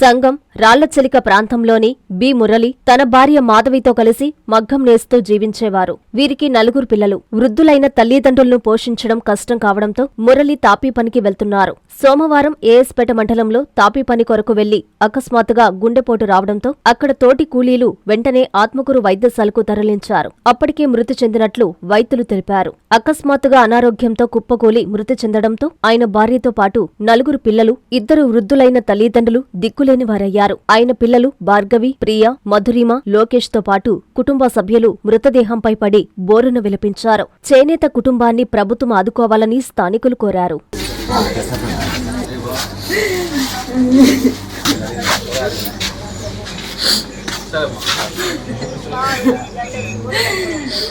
三更。రాళ్ళచెలిక ప్రాంతంలోని బి. మురళి తన భార్య మాధవితో కలిసి మగ్గం నేస్తూ జీవించేవారు. వీరికి నలుగురు పిల్లలు. వృద్ధులైన తల్లిదండ్రులను పోషించడం కష్టం కావడంతో మురళి తాపీ పనికి వెళ్తున్నారు. సోమవారం ఏఎస్పేట మండలంలో తాపీ పని కొరకు వెళ్ళి అకస్మాత్తుగా గుండెపోటు రావడంతో అక్కడ తోటి కూలీలు వెంటనే ఆత్మకూరు వైద్యశాలకు తరలించారు. అప్పటికే మృతి చెందినట్లు వైద్యులు తెలిపారు. అకస్మాత్తుగా అనారోగ్యంతో కుప్పకూలి మృతి చెందడంతో ఆయన భార్యతో పాటు నలుగురు పిల్లలు ఇద్దరు వృద్ధులైన తల్లిదండ్రులు దిక్కులేని వారయ్యారు. ఆయన పిల్లలు భార్గవి ప్రియ మధురిమ లోకేష్తో పాటు కుటుంబ సభ్యులు మృతదేహంపై పడి బోరున విలపించారు. చేనేత కుటుంబాన్ని ప్రభుత్వం ఆదుకోవాలని స్థానికులు కోరారు.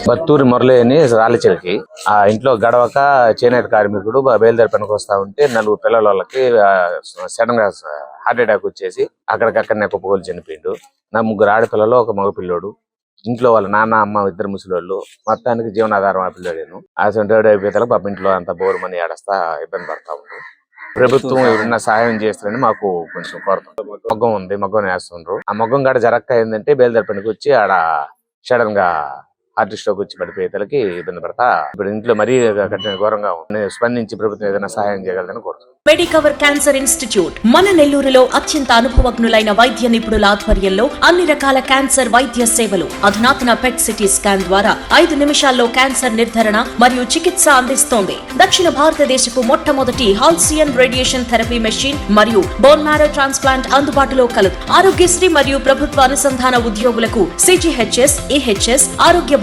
బత్తూరి మురళి అని ఆ ఇంట్లో గడవక చేనేత కార్మికుడు బయలుదేరి పనికి వస్తా ఉంటే నలుగురు పిల్లల వాళ్ళకి సడన్గా హార్ట్ అటాక్ వచ్చేసి అక్కడికక్కడనే కుప్పగోలు చనిపోయిండు. నా ముగ్గురు ఆడపిల్లలు ఒక మగ పిల్లోడు. ఇంట్లో వాళ్ళ నాన్న అమ్మ ఇద్దరు ముసలోళ్ళు. మొత్తానికి జీవనాధారం ఆ పిల్లడేను ఆ సొంటి అయిపోతే పాప ఇంట్లో అంత బోరు మని ఆడస్తా ఇబ్బంది పడతా ఉండు. ప్రభుత్వం ఎవరన్నా సహాయం చేస్తారని మాకు కొంచెం కొరత. మగ్గం ఉంది మగ్గం వేస్తుండ్రు. ఆ మగ్గం కాడ జరక్క ఏంటంటే బయలుదేరి పనికి వచ్చి ఆడ సడన్గా హార్ట్ వచ్చి పడిపోయేతలకి ఇబ్బంది పడతా. ఇప్పుడు ఇంట్లో మరీ కఠిన ఘోరంగా స్పందించి ప్రభుత్వం ఏదైనా సహాయం చేయగలదని కోరుతున్నాను మెడికవర్ క్యాన్సర్ ఇన్స్టిట్యూట్ మన నెల్లూరులో అత్యంత అనుభవజ్ఞులైన వైద్య నిపుణుల ఆధ్వర్యంలో అన్ని రకాల క్యాన్సర్ వైద్య సేవలు అధునాతన పెట్ సిటీ స్కాన్ ద్వారా ఐదు నిమిషాల్లో క్యాన్సర్ నిర్ధారణ మరియు చికిత్స అందిస్తోంది. దక్షిణ భారతదేశపు మొట్టమొదటి హాల్సియన్ రేడియేషన్ థెరపీ మెషిన్ మరియు బోన్ మ్యారో ట్రాన్స్ప్లాంట్ అందుబాటులో కలదు. ఆరోగ్యశ్రీ మరియు ప్రభుత్వ అనుసంధాన ఉద్యోగులకు సిజిహెచ్ఎస్ ఈహెచ్ఎస్ ఆరోగ్య